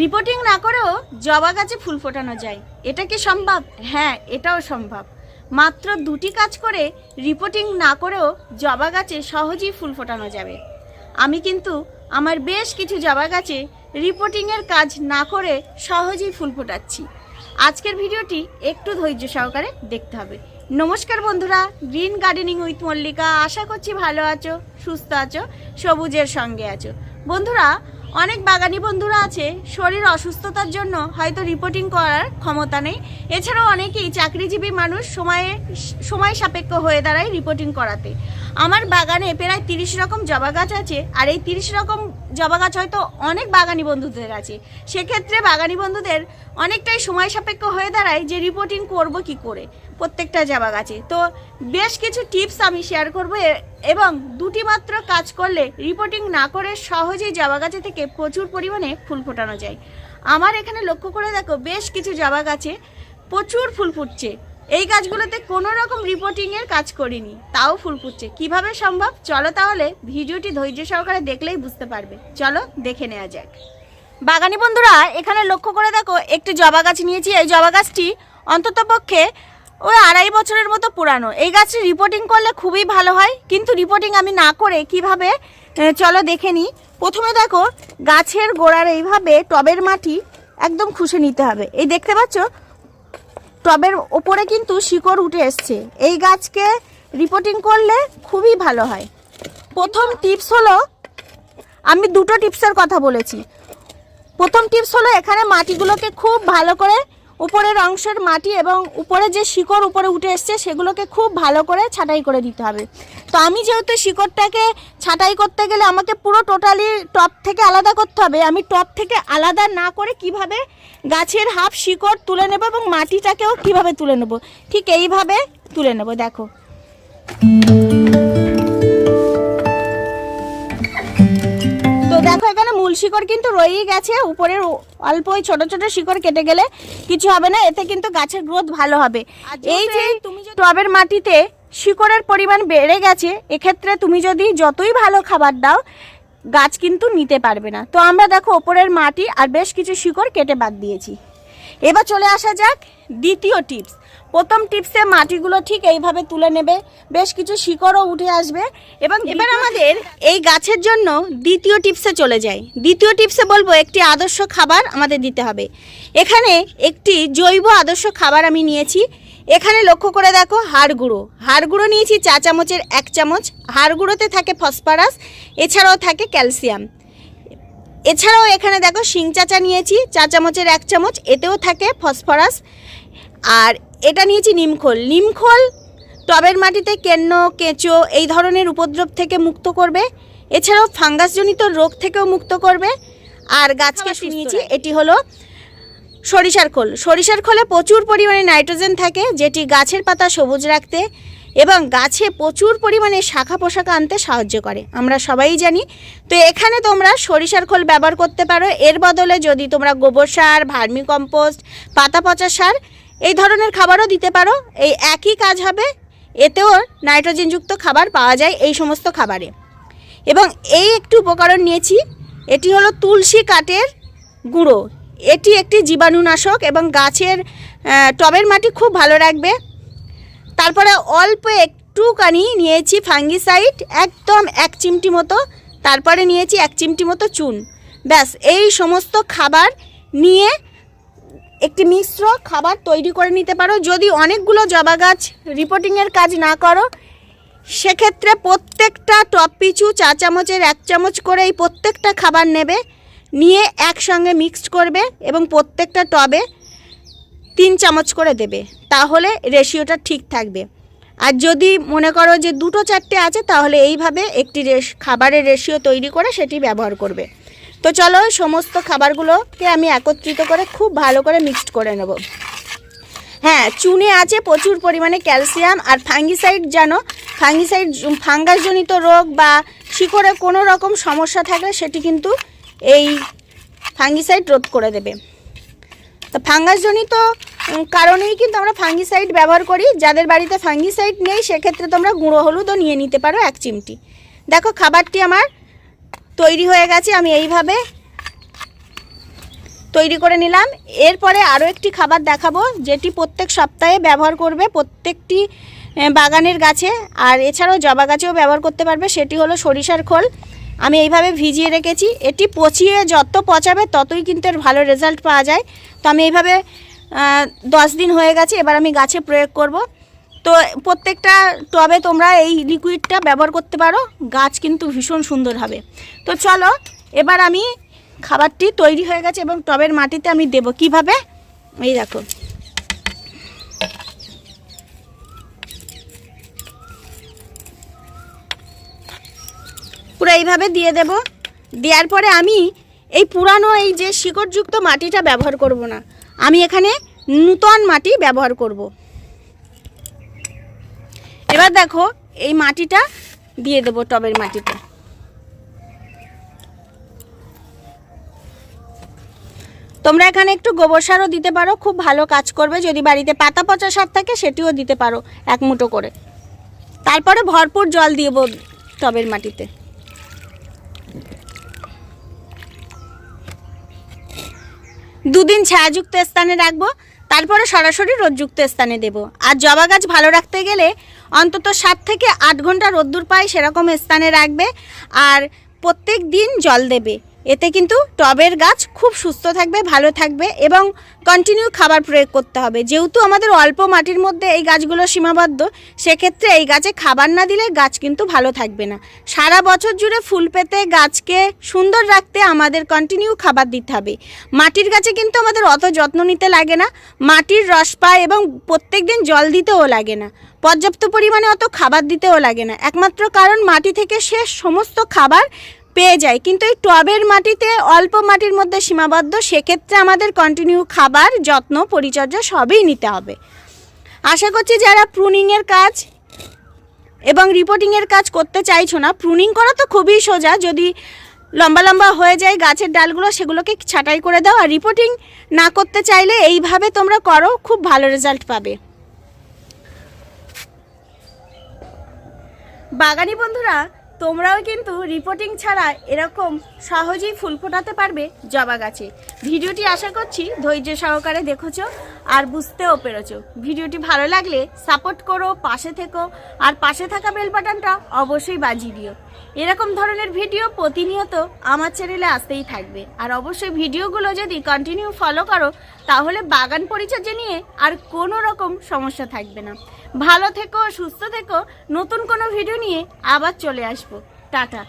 Reporting না করেও জবা গাছে ফুল ফোটানো যায়। এটা কি সম্ভব? হ্যাঁ এটাও সম্ভব। মাত্র দুটি কাজ করে রিপোর্টিং না করেও জবা গাছে সহজেই ফুল ফোটানো যাবে। আমি কিন্তু আমার বেশ কিছু জবা গাছে রিপোর্টিংয়ের কাজ না করে সহজেই ফুল ফোটাচ্ছি। আজকের ভিডিওটি একটু ধৈর্য সহকারে দেখতে হবে। নমস্কার বন্ধুরা গ্রিন গার্ডেনিং উইথ মল্লিকা আশা করছি ভালো আছো, সুস্থ আছো, সবুজের সঙ্গে আছো। বন্ধুরা অনেক বাগানি বন্ধুরা আছে, শরীর অসুস্থতার জন্য হয়তো রিপোর্টিং করার ক্ষমতা নেই। এছাড়াও অনেকেই চাকরিজীবী মানুষ সময়ে, সময় সাপেক্ষ হয়ে দাঁড়ায় রিপোর্টিং করাতে। আমার বাগানে প্রায় তিরিশ রকম জবা গাছ আছে, আর এই তিরিশ রকম জবা গাছ হয়তো অনেক বাগানি বন্ধুদের আছে। সেক্ষেত্রে বাগানি বন্ধুদের অনেকটাই সময় সাপেক্ষ হয়ে দাঁড়ায় যে রিপোর্টিং করব কি করে প্রত্যেকটা জবা গাছে। তো বেশ কিছু টিপস আমি শেয়ার করব এবং দুটি মাত্র কাজ করলে রিপোর্টিং না করে সহজেই জবা গাছে থেকে প্রচুর পরিমাণে ফুল ফোটানো যায়। আমার এখানে লক্ষ্য করে দেখো, বেশ কিছু জবা গাছে প্রচুর ফুল ফুটছে। এই গাছগুলোতে কোনো রকম রিপোর্টিংয়ের কাজ করিনি, তাও ফুল ফুটছে। কীভাবে সম্ভব? চলো তাহলে ভিডিওটি ধৈর্য সহকারে দেখলেই বুঝতে পারবে। চলো দেখে নেওয়া যাক। বাগানি বন্ধুরা, এখানে লক্ষ্য করে দেখো, একটি জবা গাছ নিয়েছি। এই জবা গাছটি অন্ততপক্ষে ওই আড়াই বছরের মতো পুরানো। এই গাছটি রিপোর্টিং করলে খুবই ভালো হয়, কিন্তু রিপোর্টিং আমি না করে কীভাবে চলো দেখে নিই। প্রথমে দেখো, গাছের গোড়ার এইভাবে টবের মাটি একদম খুশে নিতে হবে। এই দেখতে পাচ্ছ? টবের ওপরে কিন্তু শিকড় উঠে এসছে। এই গাছকে রিপোর্টিং করলে খুবই ভালো হয়। প্রথম টিপস হলো, আমি দুটো টিপসের কথা বলেছি। প্রথম টিপস হলো, এখানে মাটিগুলোকে খুব ভালো করে উপরের অংশের মাটি এবং উপরে যে শিকড় উপরে উঠে এসছে, সেগুলোকে খুব ভালো করে ছাঁটাই করে দিতে হবে। তো আমি যেহেতু শিকড়টাকে ছাঁটাই করতে গেলে আমাকে পুরো টোটালি টপ থেকে আলাদা করতে হবে, আমি টপ থেকে আলাদা না করে কীভাবে গাছের হাফ শিকড় তুলে নেব এবং মাটিটাকেও কীভাবে তুলে নেব? ঠিক এইভাবে তুলে নেব, দেখো। দেখো এখানে মূল শিকড় কিন্তু রয়েই গেছে। উপরের অল্প ওই ছোট ছোট শিকড় কেটে গেলে কিছু হবে না এতে কিন্তু গাছের গ্রোথ ভালো হবে। এই যে তুমি টবের মাটিতে শিকড়ের পরিমাণ বেড়ে গেছে এক্ষেত্রে তুমি যদি যতই ভালো খাবার দাও গাছ কিন্তু নিতে পারবে না। তো আমরা দেখো ওপরের মাটি আর বেশ কিছু শিকড় কেটে বাদ দিয়েছি। এবার চলে আসা যাক দ্বিতীয় টিপস প্রথম টিপসে মাটিগুলো ঠিক এইভাবে তুলে নেবে। বেশ কিছু শিকড়ও উঠে আসবে। এবং এবার আমাদের এই গাছের জন্য দ্বিতীয় টিপসে চলে যাই। দ্বিতীয় টিপসে বলব একটি আদর্শ খাবার আমাদের দিতে হবে। এখানে একটি জৈব আদর্শ খাবার আমি নিয়েছি। এখানে লক্ষ্য করে দেখো হাড় গুঁড়ো হাড় গুঁড়ো নিয়েছি চা চামচের এক চামচ। হাড় গুঁড়োতে থাকে ফসফরাস এছাড়াও থাকে ক্যালসিয়াম। এছাড়াও এখানে দেখো শিং চাচা নিয়েছি চা চামচের এক চামচ এতেও থাকে ফসফরাস। আর এটা নিয়েছি নিমখোল। নিমখোল টবের মাটিতে কেন্ন কেঁচো এই ধরনের উপদ্রব থেকে মুক্ত করবে। এছাড়াও ফাঙ্গাসজনিত রোগ থেকেও মুক্ত করবে। আর গাছকে শুনিয়েছি এটি হলো সরিষার খোল। সরিষার খোলে প্রচুর পরিমাণে নাইট্রোজেন থাকে যেটি গাছের পাতা সবুজ রাখতে এবং গাছে প্রচুর পরিমাণে শাখা পোশাক আনতে সাহায্য করে। আমরা সবাই জানি। তো এখানে তোমরা সরিষার খোল ব্যবহার করতে পারো। এর বদলে যদি তোমরা গোবর সার ভার্মি কম্পোস্ট পাতা পচা সার এই ধরনের খাবারও দিতে পারো। এই একই কাজ হবে। এতেও নাইট্রোজেনযুক্ত খাবার পাওয়া যায় এই সমস্ত খাবারে। এবং এই একটি উপকরণ নিয়েছি। এটি হলো তুলসী কাঠের গুঁড়ো। এটি একটি জীবাণুনাশক এবং গাছের টবের মাটি খুব ভালো রাখবে। তারপরে অল্প একটুখানি নিয়েছি ফাঙ্গিসাইড, একদম এক চিমটি মতো। তারপরে নিয়েছি এক চিমটি মতো চুন। ব্যাস, এই সমস্ত খাবার নিয়ে একটি মিশ্র খাবার তৈরি করে নিতে পারো। যদি অনেকগুলো জবা গাছ রিপোর্টিংয়ের কাজ না করো, সেক্ষেত্রে প্রত্যেকটা টপ পিছু চা চামচের এক চামচ করে এই প্রত্যেকটা খাবার নেবে, নিয়ে একসঙ্গে মিক্সড করবে এবং প্রত্যেকটা টবে তিন চামচ করে দেবে। তাহলে রেশিওটা ঠিক থাকবে। আর যদি মনে করো যে দুটো চারটে আছে, তাহলে এইভাবে একটি রেশ, খাবারের রেশিও তৈরি করে সেটি ব্যবহার করবে। তো চলো সমস্ত খাবারগুলোকে আমি একত্রিত করে খুব ভালো করে মিক্সড করে নেব। হ্যাঁ চুনে আছে প্রচুর পরিমাণে ক্যালসিয়াম আর ফাঙ্গিসাইড জানো ফাঙ্গিসাইড ফাঙ্গাসজনিত রোগ বা শিকড়ে কোনো রকম সমস্যা থাকলে সেটি কিন্তু এই ফাঙ্গিসাইড রোধ করে দেবে। তো ফাঙ্গাসজনিত কারণেই কিন্তু আমরা ফাঙ্গিসাইড ব্যবহার করি। যাদের বাড়িতে ফাঙ্গিসাইড নেই, সেক্ষেত্রে তোমরা গুঁড়ো হলুদও নিয়ে নিতে পারো এক চিমটি। দেখো, খাবারটি আমার তৈরি হয়ে গেছে, আমি এইভাবে তৈরি করে নিলাম। এরপরে আরও একটি খাবার দেখাবো, যেটি প্রত্যেক সপ্তাহে ব্যবহার করবে প্রত্যেকটি বাগানের গাছে। আর এছাড়াও জবা গাছেও ব্যবহার করতে পারবে, সেটি হলো সরিষার খোল। আমি এইভাবে ভিজিয়ে রেখেছি। এটি পচিয়ে যত পচাবে ততই কিন্তু এর ভালো রেজাল্ট পাওয়া যায়। তো আমি এইভাবে দশ দিন হয়ে গেছে, এবার আমি গাছে প্রয়োগ করব। তো প্রত্যেকটা টবে তোমরা এই লিকুইডটা ব্যবহার করতে পারো। গাছ কিন্তু ভীষণ সুন্দর হবে। তো চলো, এবার আমি খাবারটি তৈরি হয়ে গেছে এবং টবের মাটিতে আমি দেব। কীভাবে? এই দেখো। পুরো এইভাবে দিয়ে দেব। দেওয়ার পরে আমি এই পুরানো এই যে শিকড়যুক্ত মাটিটা ব্যবহার করব না। আমি এখানে নূতন মাটি ব্যবহার করব। এবার দেখো, এই মাটিটা দিয়ে দেবো, টবের মাটিতে। তোমরা এখানে একটু গোবর সারও দিতে পারো, খুব ভালো কাজ করবে। যদি বাড়িতে পাতা পচা সার থাকে, সেটিও দিতে পারো, এক মুঠো করে। তারপরে ভরপুর জল দিয়ে টবের মাটিতে। দুদিন ছায়াযুক্ত স্থানে রাখব, তারপরে সরাসরি রোদযুক্ত স্থানে দেব। আর জবা গাছ ভালো রাখতে গেলে অন্তত সাত থেকে আট ঘণ্টা রোদ্দুর পায় সেরকম স্থানে রাখবে। আর প্রত্যেক দিন জল দেবে। এতে কিন্তু টবের গাছ খুব সুস্থ থাকবে, ভালো থাকবে এবং কন্টিনিউ খাবার প্রয়োগ করতে হবে। যেহেতু আমাদের অল্প মাটির মধ্যে এই গাছগুলো সীমাবদ্ধ, সেক্ষেত্রে এই গাছে খাবার না দিলে গাছ কিন্তু ভালো থাকবে না। সারা বছর জুড়ে ফুল পেতে গাছকে সুন্দর রাখতে আমাদের কন্টিনিউ খাবার দিতে হবে। মাটির গাছে কিন্তু আমাদের অত যত্ন নিতে লাগে না, মাটির রস পায় এবং প্রত্যেক দিন জল দিতেও লাগে না। পর্যাপ্ত পরিমাণে অত খাবার দিতেও লাগে না। একমাত্র কারণ মাটি থেকে সে সমস্ত খাবার পেয়ে যায়। কিন্তু এই টবের মাটিতে অল্প মাটির মধ্যে সীমাবদ্ধ, সেক্ষেত্রে আমাদের কন্টিনিউ খাবার, যত্ন, পরিচর্যা সবই নিতে হবে। আশা করছি যারা প্রুনিংয়ের কাজ এবং রিপোর্টিংয়ের কাজ করতে চাইছো না প্রুনিং করা তো খুবই সোজা। যদি লম্বা লম্বা হয়ে যায় গাছের ডালগুলো, সেগুলোকে ছাঁটাই করে দাও। আর রিপোর্টিং না করতে চাইলে এইভাবে তোমরা করো, খুব ভালো রেজাল্ট পাবে। বাগানি বন্ধুরা তোমরাও কিন্তু রিপোর্টিং ছাড়া এরকম সহজেই ফুল ফোটাতে পারবে জবা গাছে। ভিডিওটি আশা করছি ধৈর্য সহকারে দেখেছ আর বুঝতেও পেরেছ। ভিডিওটি ভালো লাগলে সাপোর্ট করো, পাশে থেকো আর পাশে থাকা বেল বাটনটা অবশ্যই বাজিয়ে দিও। এরকম ধরনের ভিডিও প্রতিনিয়ত আমার চ্যানেলে আসতেই থাকবে। আর অবশ্যই ভিডিওগুলো যদি কন্টিনিউ ফলো করো, তাহলে বাগান পরিচর্যা নিয়ে আর কোনো রকম সমস্যা থাকবে না। ভালো থেকো সুস্থ থেকো। নতুন কোনো ভিডিও নিয়ে আবার চলে আসব। টাটা।